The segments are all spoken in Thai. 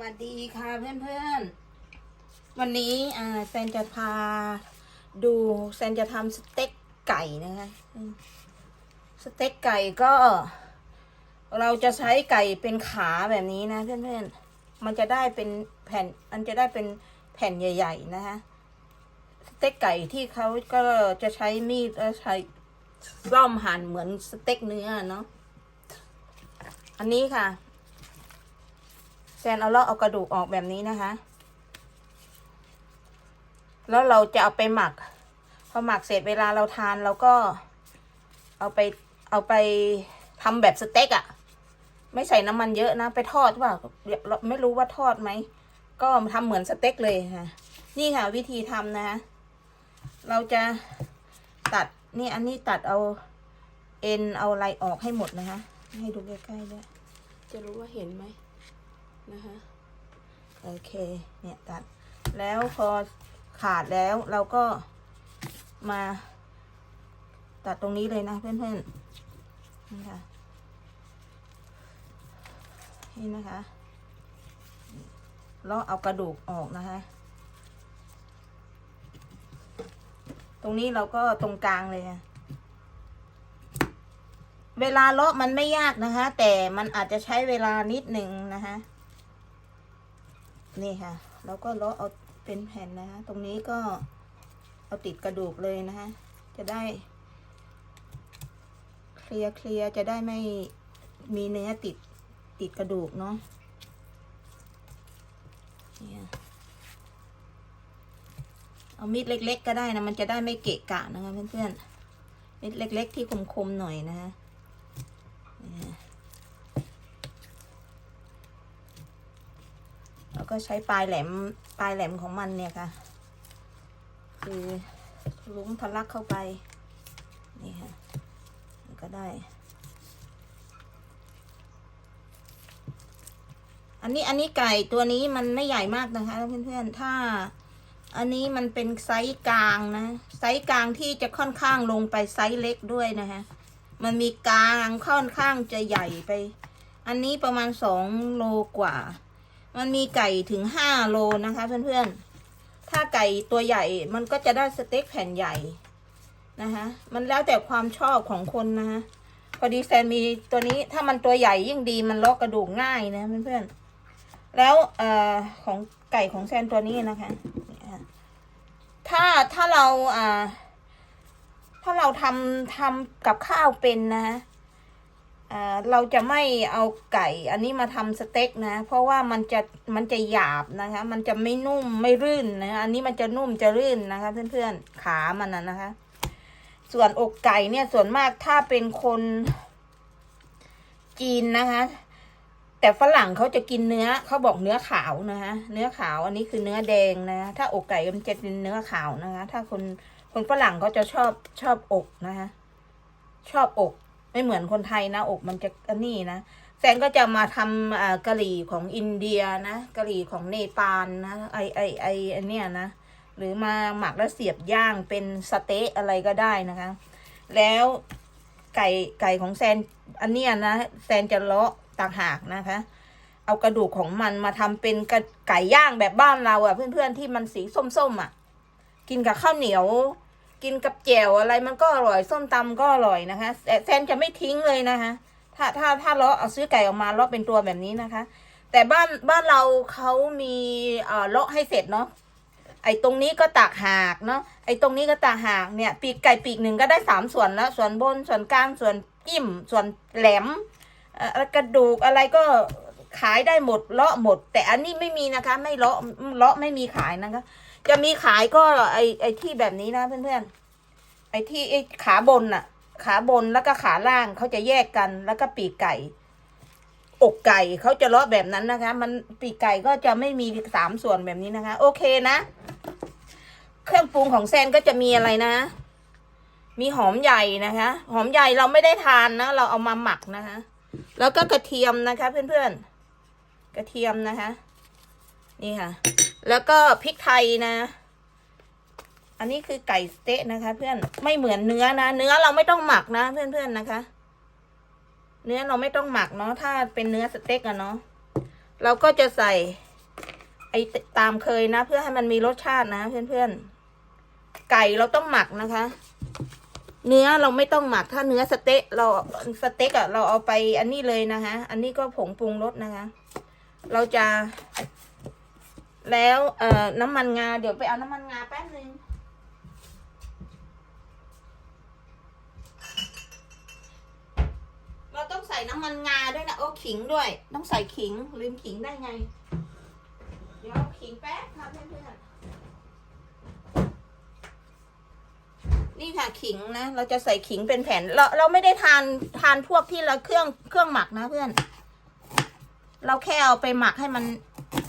วัสดีค่ะเพื่อนๆ วันนี้อ่าแซนจะพาดูแซนจะทำสเต็กไก่นะคะสเต็กไก่ก็ เราจะใช้ไก่เป็นขาแบบนี้นะเพื่อนๆ มันจะได้เป็นแผ่นมันจะได้เป็นแผ่นใหญ่ ๆ นะคะสเต็กไก่ที่เขาก็จะใช้มีดแล้วใช้ซ่อมหั่นเหมือนสเต็กเนื้อเนาะอันนี้ค่ะ แซนเอาเลาะเอากระดูกออกแบบนี้นะคะ แล้วเราจะเอาไปหมัก พอหมักเสร็จเวลาเราทานเราก็เอาไปเอาไปทำแบบสเต็กอะ่ะ ไม่ใส่น้ำมันเยอะนะ ไปทอดว่าไม่รู้ว่าทอดไหม ก็ทำเหมือนสเต็กเลยค่ะ นี่ค่ะวิธีทำนะคะเราจะตัดนี่อันนี้ตัดเอาเอ็นเอาอะไรออกให้หมดนะคะ ให้ดูใกล้ๆด้วยจะรู้ว่าเห็นไหม นะคะโอเคเนี่ยตัดแล้วพอขาดแล้วเราก็มา ตัดตรงนี้เลยนะเพื่อนๆนี่ค่ะนี่นะคะแล้วเอากระดูกออกนะคะ ตรงนี้เราก็ตรงกลางเลยอะเวลาเลาะมันไม่ยากนะคะ แต่มันอาจจะใช้เวลานิดหนึ่งนะคะ นี่ค่ะ แล้วก็เลาะเอาเป็นแผ่นนะคะ ตรงนี้ก็เอาติดกระดูกเลยนะคะ จะได้ เคลียร์เคลียร์จะได้ไม่มีเนื้อติดติดกระดูกเนาะเนี่ยเอามีดเล็ก ๆ ก็ได้นะ มันจะได้ไม่เกะกะนะคะเพื่อนๆ มีดเล็ก ๆ ที่คมๆหน่อยนะคะเนี่ย แล้ว ก็ใช้ปลายแหลมปลายแหลมของมันเนี่ยค่ะ คือลุ้งทะลักเข้าไป นี่ค่ะก็ได้ อันนี้อันนี้ไก่ตัวนี้มันไม่ใหญ่มากนะคะเพื่อนๆถ้าอันนี้มันเป็นไซส์กลางนะ ไซส์กลางที่จะค่อนข้างลงไปไซส์เล็กด้วยนะคะมันมีกลางค่อนข้างจะใหญ่ไป อันนี้ประมาณสองโลกว่า มันมีไก่ถึงห้าโลนะคะเพื่อนๆ ถ้าไก่ตัวใหญ่มันก็จะได้สเต็กแผ่นใหญ่นะคะมันแล้วแต่ความชอบของคนนะคะพอดีแซนมีตัวนี้ถ้ามันตัวใหญ่ยิ่งดีมันลาะกระดูกง่ายนะเพื่อนๆ แล้วเอ่อของไก่ของแซนตัวนี้นะคะ ถ้าถ้าเราอ่าถ้าเราทำทำกับข้าวเป็นนะคะ เราจะไม่เอาไก่อันนี้มาทำสเต็กนะ เพราะว่ามันจะมันจะหยาบนะคะ มันจะไม่นุ่มไม่รื่นนะอันนี้มันจะนุ่มจะรื่นนะคะ เพื่อนๆขามันนะนะคะ ส่วนอกไก่เนี่ยส่วนมากถ้าเป็นคนจีนนะคะ แต่ฝรั่งเขาจะกินเนื้อเขาบอกเนื้อขาวนะคะเนื้อขาวอันนี้คือเนื้อแดงนะ ถ้าอกไก่มันจะเป็นเนื้อขาวนะคะ ถ้าคนคนฝรั่งเขาจะชอบชอบอกนะคะ ชอบอก ไม่เหมือนคนไทยนะอกมันจะอันนี้นะแซนก็จะมาทำกะหรี่ของอินเดียนะกะหรี่ของเนปาลนะไอไอไออันเนี้ยนะหรือมาหมักแล้วเสียบย่างเป็นสเต๊ะอะไรก็ได้นะคะ แล้วไก่ไก่ของแซนอันเนี้ยนะแซนจะเลาะต่างหากนะคะ เอากระดูกของมันมาทำเป็นไก่ย่างแบบบ้านเราอะ่ะเพื่อนๆที่มันสีส้มๆอะ่ะ กินกับข้าวเหนียว กินกับแจ่วอะไรมันก็อร่อยส้มตำก็อร่อยนะคะแต่แซนจะไม่ทิ้งเลยนะคะ ถ้าถ้าถ้าเลาะเอาซื้อไก่ออกมาเลาะเป็นตัวแบบนี้นะคะ แต่บ้านบ้านเราเขามีเอ่อเลาะให้เสร็จเนาะไอ้ตรงนี้ก็ตากหากเนาะไอ้ตรงนี้ก็ตากหากเนี่ยปีกไก่ปีกหนึ่งก็ได้สามส่วนแล้วส่วนบนส่วนกลางส่วนจิ้มส่วนแหลมกระดูกอะไรก็ขายได้หมดเลาะหมด แต่อันนี้ไม่มีนะคะ ไม่เลาะเลาะไม่มีขายนะคะ จะมีขายก็ไอไอที่แบบนี้นะเพื่อนๆไอที่ไอขาบนน่ะขาบนแล้วก็ขาล่างเขาจะแยกกันแล้วก็ปีกไก่ อกไก่เขาจะเลาะแบบนั้นนะคะ มันปีกไก่ก็จะไม่มีสามส่วนแบบนี้นะคะ โอเคนะ เครื่องปรุงของแซนก็จะมีอะไรนะ มีหอมใหญ่นะคะ หอมใหญ่เราไม่ได้ทานนะ เราเอามาหมักนะคะ แล้วก็กระเทียมนะคะ เพื่อนๆกระเทียมนะคะ นี่ค่ะ แล้วก็พริกไทยนะ อันนี้คือไก่สเต๊ะนะคะ เพื่อนไม่เหมือนเนื้อนะ เนื้อเราไม่ต้องหมักนะเพื่อนๆนะคะ เนื้อเราไม่ต้องหมักเนาะถ้าเป็นเนื้อสเต็กอะเนาะเราก็จะใส่ ไอตามเคยนะ เพื่อให้มันมีรสชาตินะเพื่อนๆไก่เราต้องหมักนะคะ เนื้อเราไม่ต้องหมักถ้าเนื้อสเต๊ะเราสเต็กอะเราเอาไปอันนี้เลยนะคะ อันนี้ก็ผงปรุงรสนะคะ เราจะ แล้วเอ่อน้ำมันงา เดี๋ยวไปเอาน้ำมันงาแป๊บนึงเราต้องใส่น้ำมันงาด้วยนะโอ้ขิงด้วย ต้องใส่ขิงลืมขิงได้ไง เดี๋ยวขิงแป๊บค่ะเพื่อนๆนี่ค่ะขิงนะ เราจะใส่ขิงเป็นแผ่น เราเราไม่ได้ทานทานพวกที่เราเครื่องเครื่องหมักนะเพื่อน เราแค่เอาไปหมักให้มัน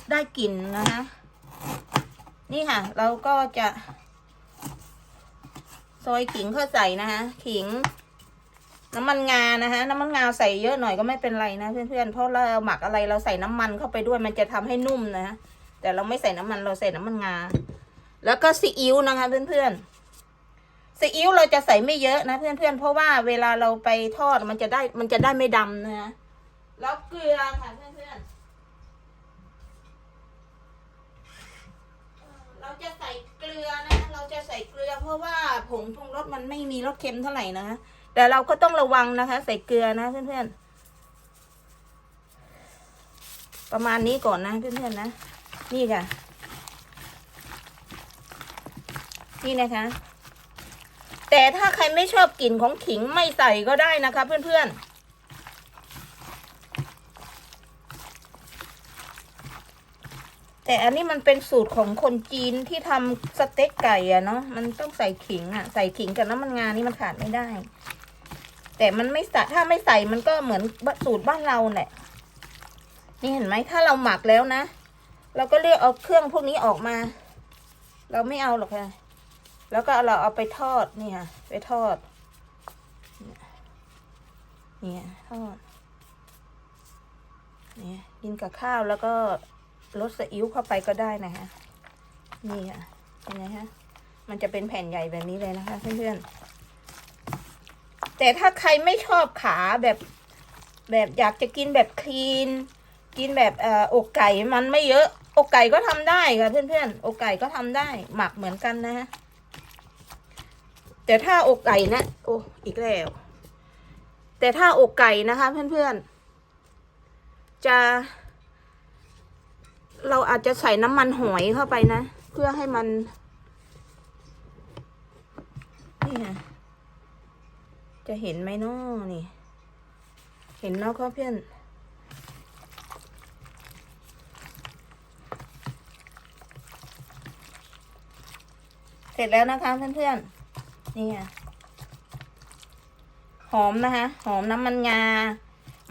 ได้กลิ่นนะคะ นี่ค่ะ เราก็จะซอยขิงเข้าใส่นะคะ ขิง น้ำมันงานะคะ น้ำมันงาใส่เยอะหน่อยก็ไม่เป็นไรนะเพื่อนๆเพราะเราหมักอะไรเราใส่น้ำมันเข้าไปด้วยมันจะทำให้นุ่มนะแต่เราไม่ใส่น้ำมันเราใส่น้ำมันงา แล้วก็ซีอิ๊วนะคะเพื่อนๆซีอิ๊วเราจะใส่ไม่เยอะนะเพื่อนๆเพราะว่าเวลาเราไปทอดมันจะได้มันจะได้ไม่ดำนะแล้วเกลือค่ะเพื่อนๆ เราจะใส่เกลือนะ เราจะใส่เกลือ เพ ราะว่าผงปรุงรสมันไม่มีรสเค็มเท่าไหร่นะแต่เราก็ต้องระวังนะคะ ใส่เกลือนะเพื่อนๆประมาณนี้ก่อนนะเพื่อนๆนะ นี่ค่ะ นี่นะคะ แต่ถ้าใครไม่ชอบกลิ่นของขิงไม่ใส่ก็ได้นะคะ เพื่อนๆ แต่อันนี้มันเป็นสูตรของคนจีนที่ทำสเต็กไก่อะเนาะมันต้องใส่ขิงอะใส่ขิงกับน้ำมันงานี่มันขาดไม่ได้ แต่มันไม่ใส่ถ้าไม่ใส่มันก็เหมือนสูตรบ้านเราแหละนี่เห็นไหมถ้าเราหมักแล้วนะเราก็เลือกเอาเครื่องพวกนี้ออกมา เราไม่เอาหรอกค่ะแล้วก็เราเอาไปทอดนี่ค่ะไปทอดเนี่ยทอดเนี่ยกินกับข้าวแล้วก็ รสซีอิ๊วเข้าไปก็ได้นะคะ นี่ค่ะเห็นไหมฮะ มันจะเป็นแผ่นใหญ่แบบนี้เลยนะคะเพื่อนๆ แต่ถ้าใครไม่ชอบขาแบบแบบอยากจะกินแบบคลีน กินแบบเอ่ออกไก่มันไม่เยอะ อกไก่ก็ทำได้ค่ะเพื่อนๆ อกไก่ก็ทำได้ หมักเหมือนกันนะฮะ แต่ถ้าอกไก่นะ โอ้ อีกแล้ว แต่ถ้าอกไก่นะคะ เพื่อนๆ จะ เราอาจจะใส่น้ำมันหอยเข้าไปนะ เพื่อให้มันนี่ค่ะจะเห็นไหมนาะนี่ เห็นเนาะครับเพื่อนเสร็จแล้วนะคะเพื่อนๆ นี่ค่ะหอมนะคะ หอมน้ำมันงา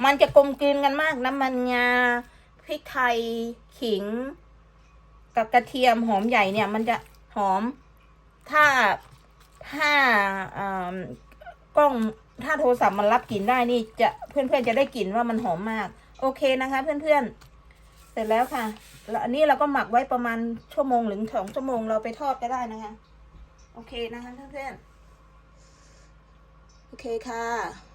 มันจะกลมกลืนกันมากน้ำมันงา พริกไทยขิง กับกระเทียมหอมใหญ่เนี่ย มันจะหอม ถ้าถ้าอ่ากล้องถ้าโทรศัพท์มันรับกลิ่นได้นี่จะเพื่อนๆจะได้กลิ่นว่ามันหอมมาก โอเคนะคะ เพื่อนๆ เสร็จแล้วค่ะ แล้วอันนี้เราก็หมักไว้ประมาณชั่วโมงหรือสองชั่วโมงเราไปทอดก็ได้นะคะ โอเคนะคะเพื่อนๆ โอเคค่ะ